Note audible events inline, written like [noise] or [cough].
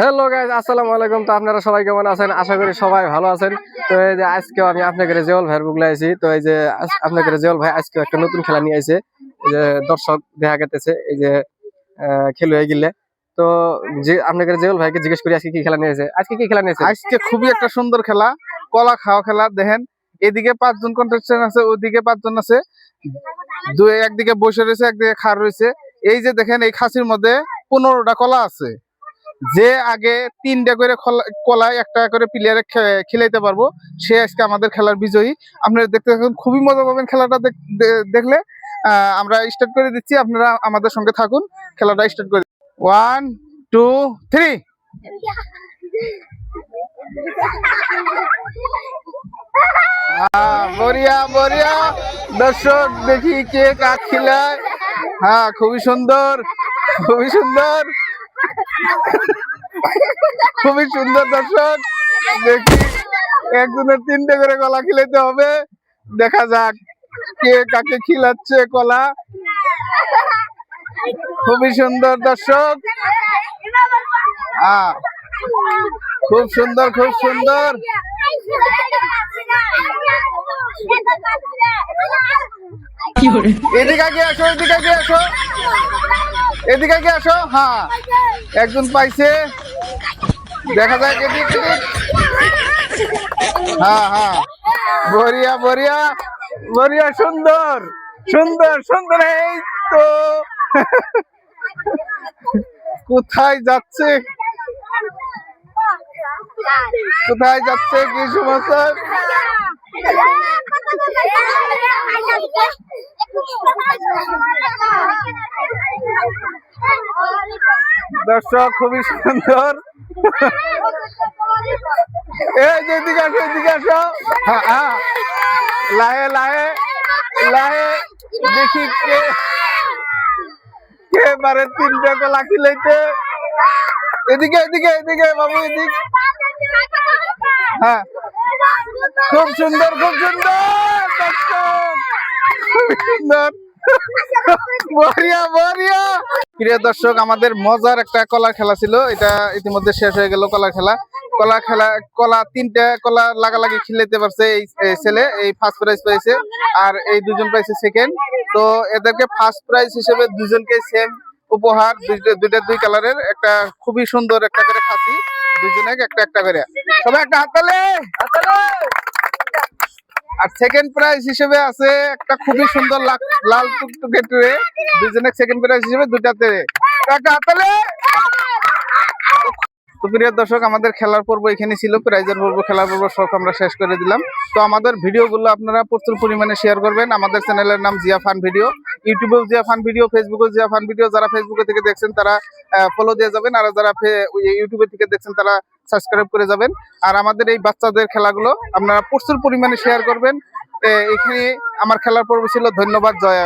Hello guys আসসালামু আলাইকুম। তো আপনারা সবাই কেমন আছেন? আশা করি সবাই ভালো আছেন। তো এই যে আজকেও আমি আপনাকে জেওল ভাইয়ের বুকলে আইছি তো এই যে আপনাকে জেওল ভাই আজকে একটা নতুন খেলা নিয়ে আইছে। যে দর্শক দেখা গেতেছে, এই যে খেলো গেলে তো যে আপনাকে জেওল ভাইকে জিজ্ঞেস করি, আজকে কি খেলা নিয়ে নিয়েছে আজকে কি খেলা নিয়েছে আজকে খুবই একটা সুন্দর খেলা। কলা খাওয়া খেলা, দেখেন। এদিকে পাঁচজন কন্টেস্টেন্ট আছে, ওদিকে পাঁচজন আছে। দুই, একদিকে বসে রয়েছে, একদিকে খার রয়েছে। এই যে দেখেন, এই খাসির মধ্যে পনেরোটা কলা আছে। যে আগে তিনটা করে কলাই একটা করে প্লেয়ারে খেলাইতে পারব, সে আজকে আমাদের খেলার বিজয়ী। আপনারা দেখতে থাকুন, খুবই মজা পাবেন খেলাটা দেখলে। আমরা স্টার্ট করে দিচ্ছি, আপনারা আমাদের সঙ্গে থাকুন, খেলাটা স্টার্ট করে ওয়ান টু থ্রি বরিয়া বরিয়া দর্শক, দেখি কে কাক খিলায়। হ্যাঁ খুবই সুন্দর খুবই সুন্দর। খুবই সুন্দর দর্শক। দেখি একজনের তিনটে করে কলা খিলাইতে হবে। দেখা যাক কে কাকে খিলাচ্ছে কলা। খুবই সুন্দর দর্শক। খুব সুন্দর খুব সুন্দর। এদিকে আসো এদিকে আসো। এদিকে কি আসো? হ্যাঁ। একজন পাইছে। দেখা যাক এদিক হ্যাঁ হ্যাঁ। বরিয়া বরিয়া বরিয়া সুন্দর। সুন্দর সুন্দর। এই তো। কোথায় যাচ্ছে? কোথায় যাচ্ছে কি সমস্যা? দর্শক, খুবই সুন্দর। এদিকে হ্যাঁ হ্যাঁ। লাহে লাহে লাহে। কে তিনটা এদিকে এদিকে এদিকে এদিক। হ্যাঁ। খুব সুন্দর খুব সুন্দর। খুবই সুন্দর। [laughs] বরিয়া বরিয়া প্রিয় দর্শক, আমাদের মজার একটা কলা খেলা ছিল। এটা ইতিমধ্যে শেষ হয়ে গেল কলা খেলা। কলা খেলা, কলা তিনটা কলা লাগালাগি খিলাইতে পারছে এই ছেলে, এই ফার্স্ট প্রাইজ পাইছে আর এই দুজন পাইছে সেকেন্ড তো এদেরকে ফার্স্ট প্রাইজ হিসেবে দুজনকে সেম উপহার, দুইটা দুই কালারের একটা খুবই সুন্দর একটা করে খাসি দুজনে একটা একটা করে। সবাই একটা হাততালে আর সেকেন্ড প্রাইজ হিসেবে আছে একটা খুবই সুন্দর লাল- টুকটুকে ট্রে। দুজনে সেকেন্ড প্রাইজ হিসেবে দুটা ট্রে। একটা হাততালে তো প্রিয় দর্শক, আমাদের খেলার পর্ব এখানে ছিল। প্রাইজের পর্ব, খেলার পর্ব সব আমরা শেষ করে দিলাম। তো আমাদের ভিডিওগুলো আপনারা প্রচুর পরিমাণে শেয়ার করবেন। আমাদের চ্যানেলের নাম জিয়া ফান ভিডিও, ইউটিউবেও জিয়া ফান ভিডিও ফেসবুকেও জিয়া ফান ভিডিও। যারা ফেসবুকে থেকে দেখছেন, তারা ফলো দিয়ে যাবেন। আর যারা ইউটিউবে থেকে দেখছেন, তারা সাবস্ক্রাইব করে যাবেন। আর আমাদের এই বাচ্চাদের খেলাগুলো আপনারা প্রচুর পরিমাণে শেয়ার করবেন। এখানে আমার খেলার পর্ব ছিল। ধন্যবাদ, জয়।